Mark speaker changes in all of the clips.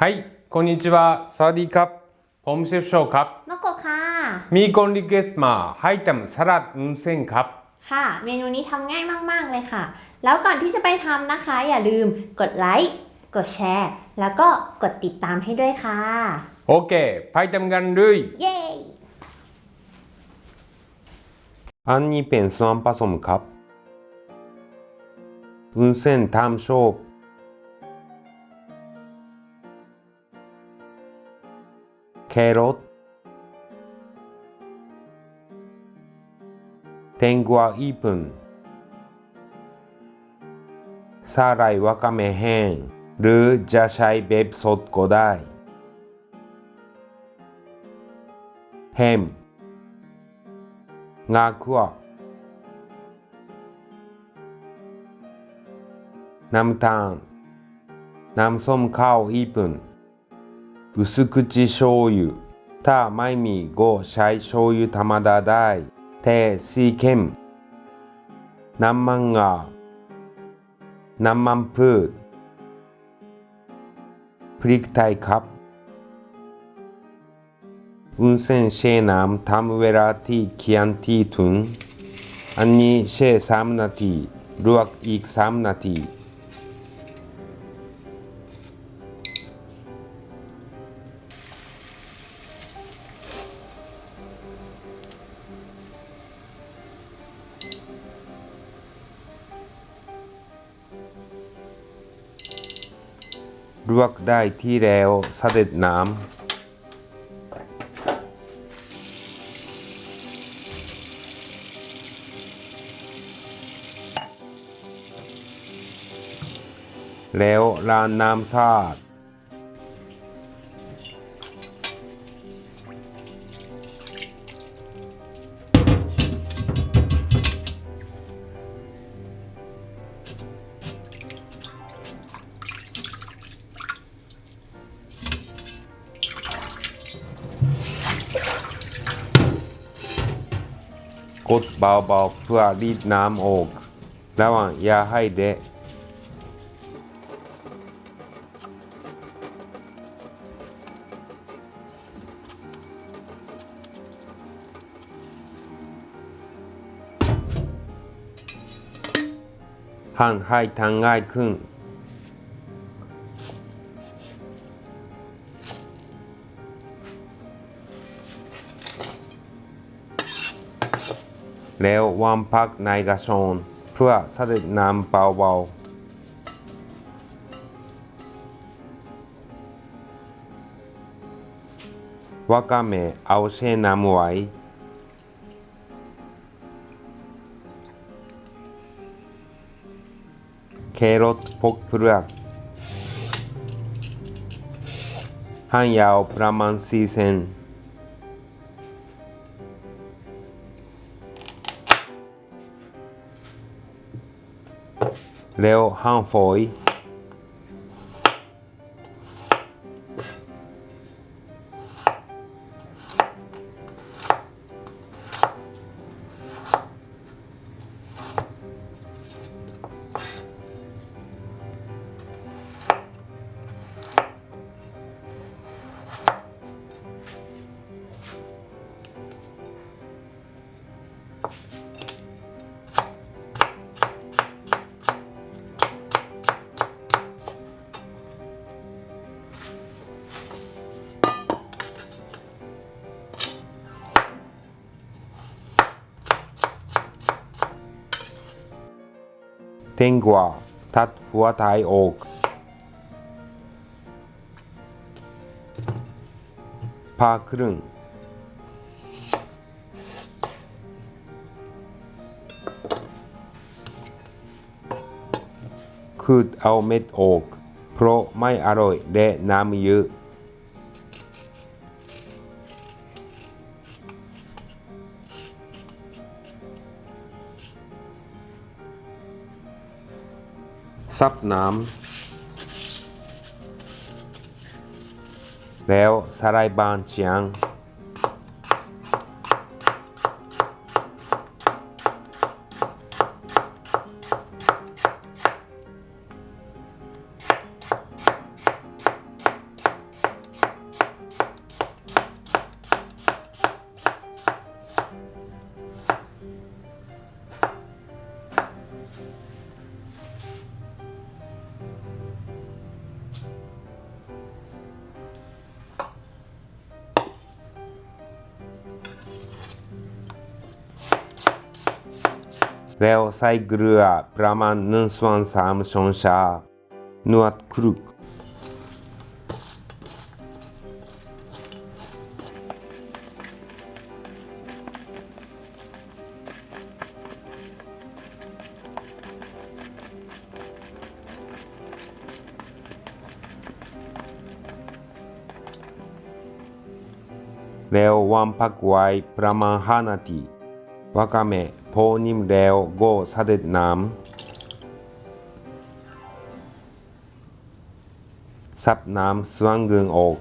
Speaker 1: はいこんにちはสวัสดีครับ ผมเชฟโชครับ
Speaker 2: นกโกะค่ะ
Speaker 1: มีคนรีเควสต์มาให้ทำสลัดวุ้นเส้นครับ
Speaker 2: ค่ะ เมนูนี้ทำง่ายมาก ๆ เลยค่ะ แล้วก่อนที่จะไปทำนะคะ อย่าลืมกดไลค์ กดแชร์ แล้วก็กดติดตามให้ด้วยค่ะ
Speaker 1: โอเค ไปทำกันเลย
Speaker 2: เย้
Speaker 1: อันนี้เป็นส่วนผสมครับวุ้นเส้นตามชอบ แครอทแตงกวาญี่ปุ่นสาหร่ายวากาเมแห้งหรือจะ 薄口醤油ถ้าไม่มีก็ใช้โชยุธรรมดาได้แต่สีเข้มน้ำมันงาน้ำมันพืชพริกไทยครับ วุ้นเส้นแช่น้ำทำเวลาที่เคียนที่ถึง อันนี้แช่สามนาทีลวกอีกสามนาที ลวกได้ที่แล้วเสด็จน้ำแล้วลานน้ำสาด กดเบาๆเพื่อรีดน้ำออก ระวังอย่าให้เดะหั่นให้ทางง่ายขึ้น แล้ววางพักในกระชอนเพื่อเสด็จน้ำเบาๆวากาเมเอาแช่น้ำไว้แครอทพกเปลือกหั่นยาวประมาณ4เซน แล้ งกวาตัดหัวท้ายออกผ่าครึ่งคืดเอาเม็ดออก เพราะไม่อร่อยและน้ำเยอะ ซับน้ำแล้วสไลด์บานเชียง แล้วใส่เกลือประมาณ1ส่วน3ช้อนชานวดคลุกแล้ววางพักไว้ประมาณ5นาทีวาคาเม พนิ่มแล้วก็เสด็จน้ำซับน้ำส่วนเกินออก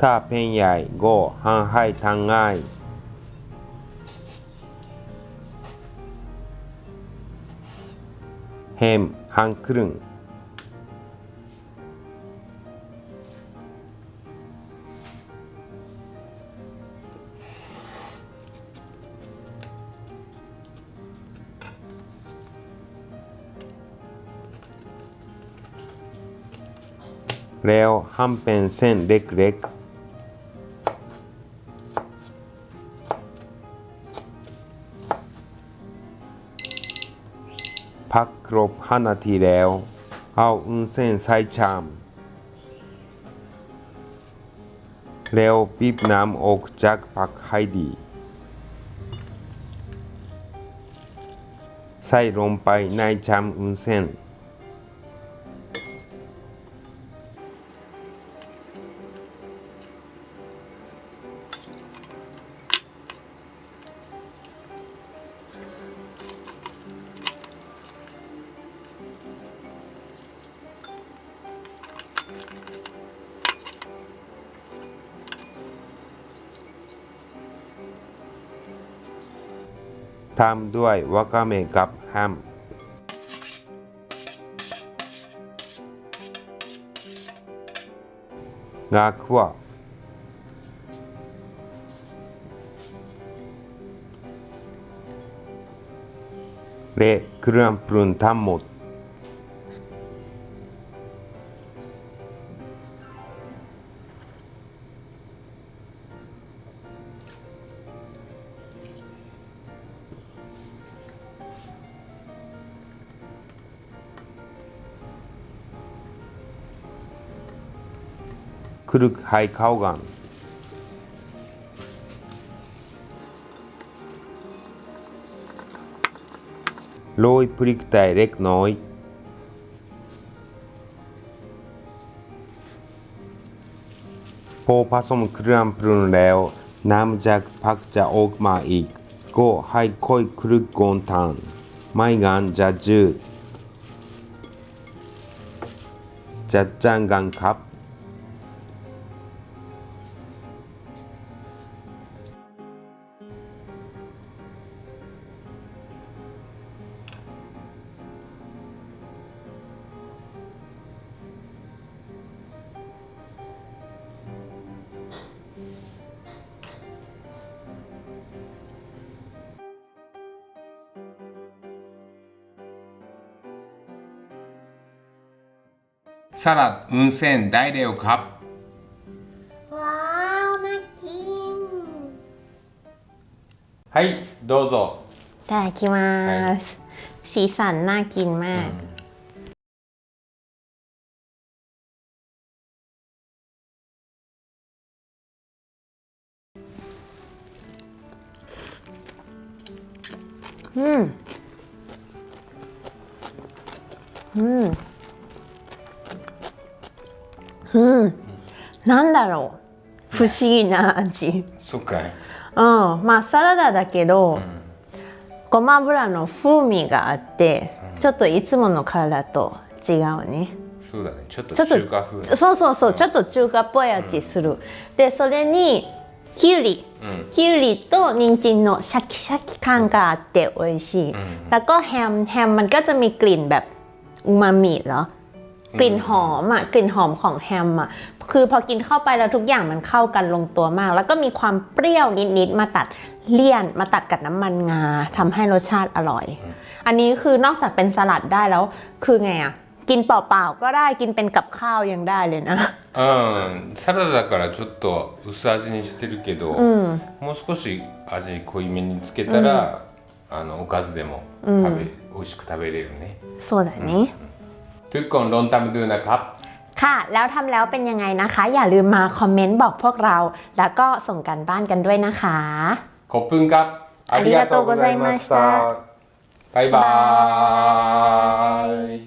Speaker 1: ถ้าเป็นใหญ่ก็หั่นให้ทานง่ายเฮมหั่นครึ่ง แล้วหั่นเป็นเส้นเล็กๆ พักครบ5นาทีแล้ว เอาอุนเส้นใส่ชาม แล้วบีบน้ำออกจากผักให้ดีใส่ลงไปในชามอุนเส้น ตามด้วยวากาเมะกับแฮมงาคั่วและเครื่องปรุงทั้งหมด คลุกให้เข้ากันโรยพริกไทยเล็กน้อยพอผสมเครื่องปรุงแล้วน้ำจากผักจะ
Speaker 3: ได้เร็วครับ
Speaker 2: ว้าว น่ากิน
Speaker 3: はいどうぞ
Speaker 2: いただきますสีสันน่ากินมาก อืม อืม うん。 なんだろう。不思議な味。
Speaker 3: そうかい
Speaker 2: うん。まあサラダだけど、ごま油の風味があって、ちょっといつもの体と違うね。
Speaker 3: そうだねちょっと
Speaker 2: ちょっと
Speaker 3: 中華風
Speaker 2: そうそうそう、ちょっと中華っぽい味する。で、それにきゅうり。
Speaker 3: うん
Speaker 2: きゅうりと人参のシャキシャキ感があって美味しい。
Speaker 3: ん
Speaker 2: แล้วก็แฮมแฮมมันก็จะมีกลิ่นแบบอูมามิเหรอ กลิ่นหอมอ่ะกลิ่นหอมของแฮมอ่ะคือพอกินเข้าไปแล้วทุกอย่างมันเข้ากันลงตัวมาก แล้วก็มีความเปรี้ยวนิดๆมาตัดเลี่ยนมาตัดกับน้ำมันงาทำให้รสชาติอร่อย อันนี้คือนอกจากเป็นสลัดได้แล้ว คือไงอ่ะ กินเปล่าๆก็ได้กินเป็นกับข้าวยังได้เลยนะ
Speaker 3: うんサラダだからちょっと薄味にしてるけど、もう少し味濃いめにつけたら、あのおかずでも食べ、美味しく食べれるね
Speaker 2: โซดานี้
Speaker 3: ทุกคนลองทำดูนะครับ
Speaker 2: ค่ะ แล้วทำแล้วเป็นยังไงนะคะ อย่าลืมมาคอมเมนต์บอกพวกเรา แล้วก็ส่งกันบ้านกันด้วยนะคะ
Speaker 3: ขอบคุณครับ
Speaker 2: ありがとうございました
Speaker 3: バイバーイ